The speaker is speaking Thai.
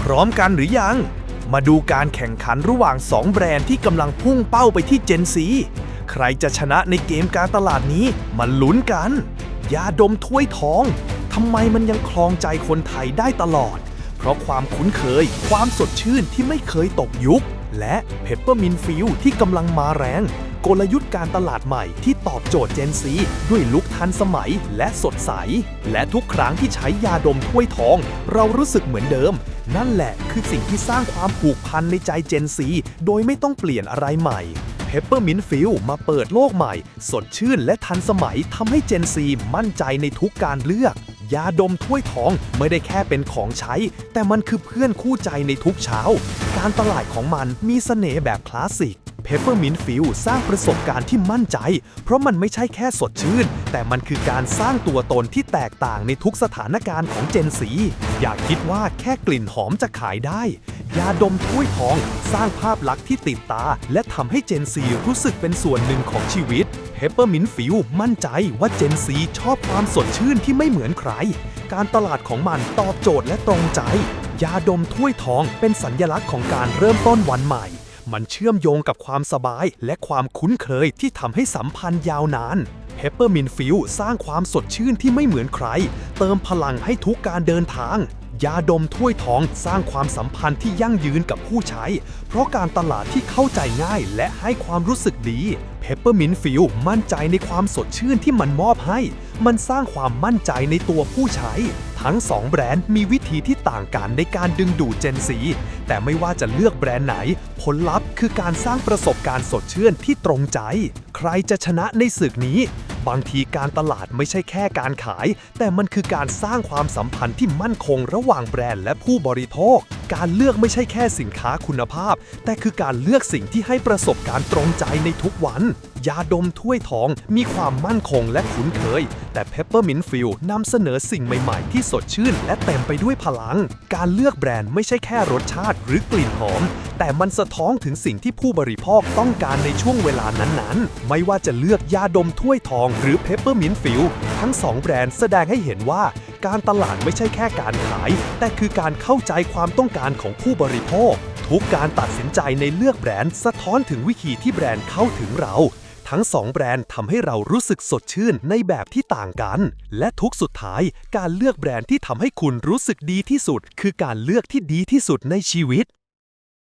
พร้อมกันหรือยัง มาดูการแข่งขันระหว่าง 2 แบรนด์ที่กำลังพุ่งเป้าไปที่ Gen Z ใครจะชนะในเกมการตลาดนี้มาลุ้นกัน ยาดมถ้วยทองทำไมมันยังคลองใจคนไทยได้ตลอด เพราะความคุ้นเคย ความสดชื่นที่ไม่เคยตกยุค และเพปเปอร์มินฟิลที่กำลังมาแรง กลยุทธ์การตลาดใหม่ที่ตอบโจทย์เจนซีด้วยลุคทันสมัยและสดใส และทุกครั้งที่ใช้ยาดมถ้วยทอง เรารู้สึกเหมือนเดิม นั่นแหละคือสิ่งที่สร้างความผูกพันในใจเจนซีโดยไม่ต้องเปลี่ยนอะไรใหม่เพปเปอร์มินฟิลมาเปิดโลกใหม่ สดชื่นและทันสมัยทำให้เจนซีมั่นใจในทุกการเลือกยาดมถ้วยทองไม่ได้แค่เป็นของใช้ แต่มันคือเพื่อนคู่ใจในทุกเช้า การตลาดของมันมีเสน่ห์แบบคลาสสิก เพปเปอร์มินฟิลสร้างประสบการณ์ที่มั่นใจ เพราะมันไม่ใช่แค่สดชื่น แต่มันคือการสร้างตัวตนที่แตกต่างในทุกสถานการณ์ของเจนซีอย่าคิดว่าแค่กลิ่นหอมจะขายได้ ยาดมถ้วยทอง สร้างภาพลักษณ์ที่ติดตา และทำให้เจนซีรู้สึกเป็นส่วนหนึ่งของชีวิตเพปเปอร์มินฟิลมั่นใจว่าเจนซีชอบความสดชื่นที่ไม่เหมือนใคร การตลาดของมันตอบโจทย์และตรงใจ ยาดมถ้วยทองเป็นสัญญลักษณ์ของการเริ่มต้นวันใหม่ มันเชื่อมโยงกับความสบายและความคุ้นเคยที่ทำให้สัมพันธ์ยาวนานเพปเปอร์มินฟิลสร้างความสดชื่นที่ไม่เหมือนใคร เติมพลังให้ทุกการเดินทาง ยาดมถ้วยทองสร้างความสัมพันธ์ที่ยั่งยืนกับผู้ใช้ เพราะการตลาดที่เข้าใจง่ายและให้ความรู้สึกดีเพปเปอร์มินฟิลมั่นใจในความสดชื่นที่มันมอบให้ มันสร้างความมั่นใจในตัวผู้ใช้ ทั้ง 2 แบรนด์มีวิธีที่ต่างกันในการดึงดูดเจนซีแต่ไม่ว่าจะเลือกแบรนด์ไหน ผลลัพธ์คือการสร้างประสบการณ์สดชื่นที่ตรงใจ ใครจะชนะในศึกนี้ บางทีการตลาดไม่ใช่แค่การขาย แต่มันคือการสร้างความสัมพันธ์ที่มั่นคงระหว่างแบรนด์และผู้บริโภค การเลือกไม่ใช่แค่สินค้าคุณภาพ แต่คือการเลือกสิ่งที่ให้ประสบการณ์ตรงใจในทุกวัน ยาดมถ้วยทองมีความมั่นคงและคุ้นเคย แต่ Peppermint f i e l นำเสนอสิ่งใหม่ๆ ที่สดชื่น และเต็มไปด้วยพลัง การเลือกแบรนด์ไม่ใช่แค่รสชาติหรือกลิ่นหอม แต่มันสะท้อนถึงสิ่งที่ผู้บริโภคต้องการในช่วงเวลานั้นๆ ไม่ว่าจะเลือกยาดมถ้วยทอง หรือ Peppermint f i e l ทั้งสองแบรนด์แสดงให้เห็นว่า การตลาดไม่ใช่แค่การขาย แต่คือการเข้าใจความต้องการของผู้บริโภค ทุกการตัดสินใจในเลือกแบรนด์สะท้อนถึงวิธีที่แบรนด์เข้าถึงเรา ทั้งสองแบรนด์ทำให้เรารู้สึกสดชื่นในแบบที่ต่างกัน และทุกสุดท้าย การเลือกแบรนด์ที่ทำให้คุณรู้สึกดีที่สุด คือการเลือกที่ดีที่สุดในชีวิต